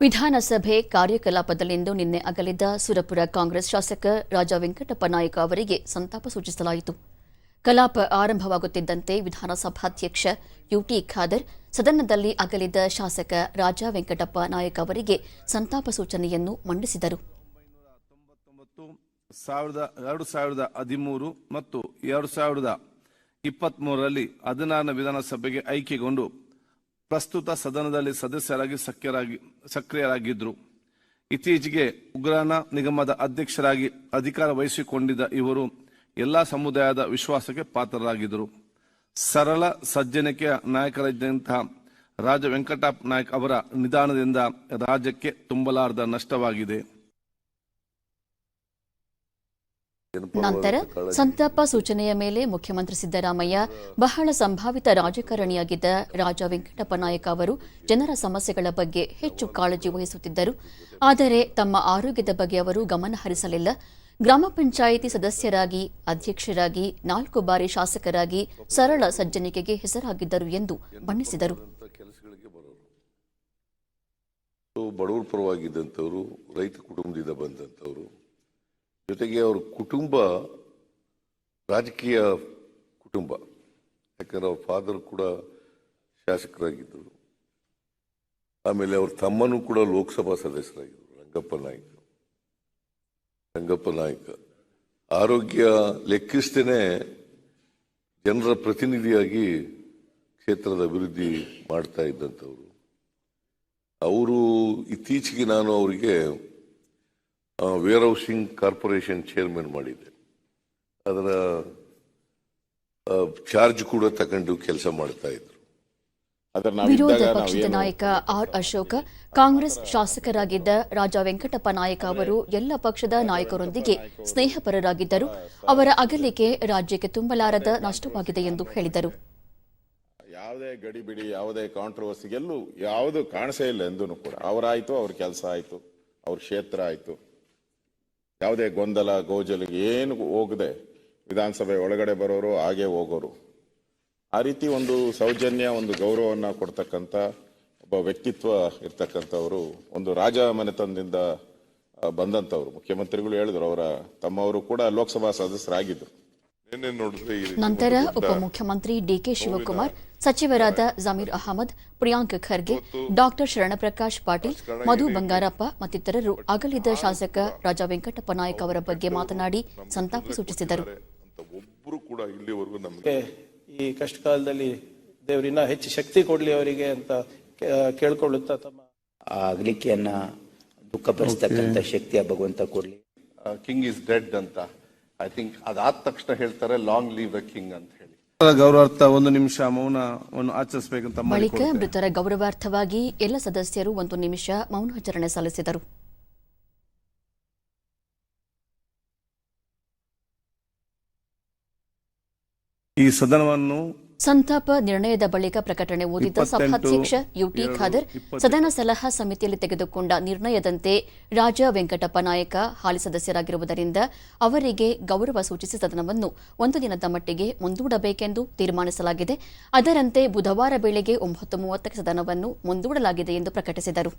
ವಿಧಾನಸಭೆ ಕಾರ್ಯಕಲಾಪದಲ್ಲಿಂದು ನಿನ್ನೆ ಅಗಲಿದ ಸುರಪುರ ಕಾಂಗ್ರೆಸ್ ಶಾಸಕ ರಾಜ ವೆಂಕಟಪ್ಪ ನಾಯಕ ಅವರಿಗೆ ಸಂತಾಪ ಸೂಚಿಸಲಾಯಿತು. ಕಲಾಪ ಆರಂಭವಾಗುತ್ತಿದ್ದಂತೆ ವಿಧಾನಸಭಾಧ್ಯಕ್ಷ ಯುಟಿ ಖಾದರ್, ಸದನದಲ್ಲಿ ಅಗಲಿದ ಶಾಸಕ ರಾಜ ವೆಂಕಟಪ್ಪ ನಾಯಕ ಅವರಿಗೆ ಸಂತಾಪ ಸೂಚನೆಯನ್ನು ಮಂಡಿಸಿದರು. ಎರಡು ಸಾವಿರದ ಹದಿಮೂರು ಮತ್ತು ಎರಡು ಸಾವಿರದ ಹದಿನಾರನೇ ವಿಧಾನಸಭೆಗೆ ಆಯ್ಕೆಗೊಂಡು ಪ್ರಸ್ತುತ ಸದನದಲ್ಲಿ ಸದಸ್ಯರಾಗಿ ಸಕ್ರಿಯರಾಗಿ ಸಕ್ರಿಯರಾಗಿದ್ದರು ಇತ್ತೀಚೆಗೆ ಉಗ್ರಾಣ ನಿಗಮದ ಅಧ್ಯಕ್ಷರಾಗಿ ಅಧಿಕಾರ ವಹಿಸಿಕೊಂಡಿದ್ದ ಇವರು ಎಲ್ಲ ಸಮುದಾಯದ ವಿಶ್ವಾಸಕ್ಕೆ ಪಾತ್ರರಾಗಿದ್ದರು. ಸರಳ ಸಜ್ಜನಿಕೆಯ ನಾಯಕರಾದಂತಹ ರಾಜ ವೆಂಕಟಪ್ಪ ನಾಯಕ್ ಅವರ ನಿಧಾನದಿಂದ ರಾಜ್ಯಕ್ಕೆ ತುಂಬಲಾರದ ನಷ್ಟವಾಗಿದೆ. ನಂತರ ಸಂತಾಪ ಸೂಚನೆಯ ಮೇಲೆ ಮುಖ್ಯಮಂತ್ರಿ ಸಿದ್ದರಾಮಯ್ಯ ಬಹಳ ಸಂಭಾವಿತ ರಾಜಕಾರಣಿಯಾಗಿದ್ದ ರಾಜ ವೆಂಕಟಪ್ಪ ನಾಯಕ ಅವರು ಜನರ ಸಮಸ್ಯೆಗಳ ಬಗ್ಗೆ ಹೆಚ್ಚು ಕಾಳಜಿ ವಹಿಸುತ್ತಿದ್ದರು. ಆದರೆ ತಮ್ಮ ಆರೋಗ್ಯದ ಬಗ್ಗೆ ಅವರು ಗಮನ ಹರಿಸಲಿಲ್ಲ. ಗ್ರಾಮ ಪಂಚಾಯಿತಿ ಸದಸ್ಯರಾಗಿ ಅಧ್ಯಕ್ಷರಾಗಿ ನಾಲ್ಕು ಬಾರಿ ಶಾಸಕರಾಗಿ ಸರಳ ಸಜ್ಜನಿಕೆಗೆ ಹೆಸರಾಗಿದ್ದರು ಎಂದು ಬಣ್ಣಿಸಿದರು. ಬಡವರ ಪರವಾಗಿದ್ದಂಥವ್ರು ರೈತ ಕುಟುಂಬದಿಂದ ಬಂದಂಥವ್ರು ಜೊತೆಗೆ ಅವ್ರ ಕುಟುಂಬ ರಾಜಕೀಯ ಕುಟುಂಬ. ಯಾಕಂದ್ರೆ ಅವ್ರ ಫಾದರ್ ಕೂಡ ಶಾಸಕರಾಗಿದ್ದರು. ಆಮೇಲೆ ಅವ್ರ ತಮ್ಮನೂ ಕೂಡ ಲೋಕಸಭಾ ಸದಸ್ಯರಾಗಿದ್ದರು, ರಂಗಪ್ಪ ನಾಯ್ಕ. ರಂಗಪ್ಪ ನಾಯ್ಕ. ಆರೋಗ್ಯ ಲೆಕ್ಕಿಸ್ತೇನೆ ಜನರ ಪ್ರತಿನಿಧಿಯಾಗಿ ಕ್ಷೇತ್ರದ ಅಭಿವೃದ್ಧಿ ಮಾಡ್ತಾ ಇದ್ದಂಥವ್ರು. ಅವರು ಇತ್ತೀಚೆಗೆ ನಾನು ಅವರಿಗೆ ವೇರ್ ಹೌಸಿಂಗ್ ಕಾರ್ಪೊರೇಷನ್ ಚೇರ್ಮನ್ ಮಾಡಿದ್ದೆ. ಅದರ ಚಾರ್ಜ್ ಕೂಡ ತಗೊಂಡು ಕೆಲಸ ಮಾಡ್ತಾ ಇದ್ರು. ಅದರ ವಿರೋಧ ಪಕ್ಷದ ನಾಯಕ ಆರ್ ಅಶೋಕ ಕಾಂಗ್ರೆಸ್ ಶಾಸಕರಾಗಿದ್ದ ರಾಜ ವೆಂಕಟಪ್ಪ ನಾಯಕ ಅವರು ಎಲ್ಲ ಪಕ್ಷದ ನಾಯಕರೊಂದಿಗೆ ಸ್ನೇಹಪರರಾಗಿದ್ದರು. ಅವರ ಅಗಲಿಕೆ ರಾಜ್ಯಕ್ಕೆ ತುಂಬಲಾರದ ನಷ್ಟವಾಗಿದೆ ಎಂದು ಹೇಳಿದರು. ಯಾವುದೇ ಗಡಿಬಿಡಿ ಯಾವುದೇ ಕಾಂಟ್ರವರ್ಸಿ ಎಲ್ಲೂ ಯಾವುದು ಕಾಣಿಸೇ ಇಲ್ಲ ಎಂದೂ ಕೂಡ. ಅವರಾಯಿತು ಅವ್ರ ಕೆಲಸ ಆಯಿತು ಅವ್ರ ಕ್ಷೇತ್ರ ಆಯ್ತು. ಯಾವುದೇ ಗೊಂದಲ ಗೋಜಲಿಗೆ ಏನು ಹೋಗದೆ ವಿಧಾನಸಭೆ ಒಳಗಡೆ ಬರೋರು, ಹಾಗೆ ಹೋಗೋರು. ಆ ರೀತಿ ಒಂದು ಸೌಜನ್ಯ, ಒಂದು ಗೌರವವನ್ನು ಕೊಡ್ತಕ್ಕಂಥ ಒಬ್ಬ ವ್ಯಕ್ತಿತ್ವ ಇರ್ತಕ್ಕಂಥವರು, ಒಂದು ರಾಜ ಮನೆತನದಿಂದ ಬಂದಂಥವ್ರು. ಮುಖ್ಯಮಂತ್ರಿಗಳು ಹೇಳಿದ್ರು, ಅವರ ತಮ್ಮವರು ಕೂಡ ಲೋಕಸಭಾ ಸದಸ್ಯರಾಗಿದ್ದರು ನಂತರ ಉಪಮುಖ್ಯಮಂತ್ರಿ ಡಿಕೆ ಶಿವಕುಮಾರ್ ಸಚಿವರಾದ ಜಮೀರ್ ಅಹಮದ್ ಪ್ರಿಯಾಂಕ್ ಖರ್ಗೆ ಡಾಕ್ಟರ್ ಶರಣಪ್ರಕಾಶ್ ಪಾಟೀಲ್ ಮಧು ಬಂಗಾರಪ್ಪ ಮತ್ತಿತರರು ಅಗಲಿದ ಶಾಸಕ ರಾಜಾ ವೆಂಕಟಪ್ಪ ನಾಯಕ್ ಅವರ ಬಗ್ಗೆ ಮಾತನಾಡಿ ಸಂತಾಪ ಸೂಚಿಸಿದರು. ಅಂತ ಒಬ್ರು ಕೂಡ ಇಲ್ಲಿವರೆಗೂ ನಮ್ಗೆ ಈ ಕಷ್ಟ ಕಾಲದಲ್ಲಿ ದೇವರಿನ ಹೆಚ್ಚು ಶಕ್ತಿ ಕೊಡಲಿ ಅವರಿಗೆ ಅಂತ ಕೇಳಿಕೊಳ್ಳುತ್ತಾ ತಮ್ಮ ಅಗಲಿಕೆಯನ್ನ ದುಃಖ ದುಃಖಪಡಿಸ್ತಕ್ಕಂಥ ಶಕ್ತಿಯ ಭಗವಂತ ಕೊಡ್ಲಿ. ಕಿಂಗ್ ಇಸ್ ಡೆಡ್ ಅಂತ. ಐ ಥಿಂಕ್ ಅದಾದ ತಕ್ಷಣ ಹೇಳ್ತಾರೆ ಲಾಂಗ್ ಲೀವ್ ದ ಕಿಂಗ್ ಅಂತ ಹೇಳಿ. ಗೌರವಾರ್ಥ ಒಂದು ನಿಮಿಷ ಮೌನವನ್ನು ಆಚರಿಸಬೇಕಂತ ಬಳಿಕ ಮೃತರ ಗೌರವಾರ್ಥವಾಗಿ ಎಲ್ಲ ಸದಸ್ಯರು ಒಂದು ನಿಮಿಷ ಮೌನಾಚರಣೆ ಸಲ್ಲಿಸಿದರು. ಈ ಸದನವನ್ನು ಸಂತಾಪ ನಿರ್ಣಯದ ಬಳಿಕ ಪ್ರಕಟಣೆ ಓದಿದ್ದ ಸಭಾಧ್ಯಕ್ಷ ಯುಟಿ ಖಾದರ್ ಸದನ ಸಲಹಾ ಸಮಿತಿಯಲ್ಲಿ ತೆಗೆದುಕೊಂಡ ನಿರ್ಣಯದಂತೆ ರಾಜ ವೆಂಕಟಪ್ಪ ನಾಯಕ ಹಾಲಿ ಸದಸ್ಯರಾಗಿರುವುದರಿಂದ ಅವರಿಗೆ ಗೌರವ ಸೂಚಿಸಿ ಸದನವನ್ನು ಒಂದು ದಿನದ ಮಟ್ಟಿಗೆ ಮುಂದೂಡಬೇಕೆಂದು ತೀರ್ಮಾನಿಸಲಾಗಿದೆ. ಅದರಂತೆ ಬುಧವಾರ ಬೆಳಗ್ಗೆ ಒಂಬತ್ತು ಮೂವತ್ತಕ್ಕೆ ಸದನವನ್ನು ಮುಂದೂಡಲಾಗಿದೆ ಎಂದು ಪ್ರಕಟಿಸಿದರು.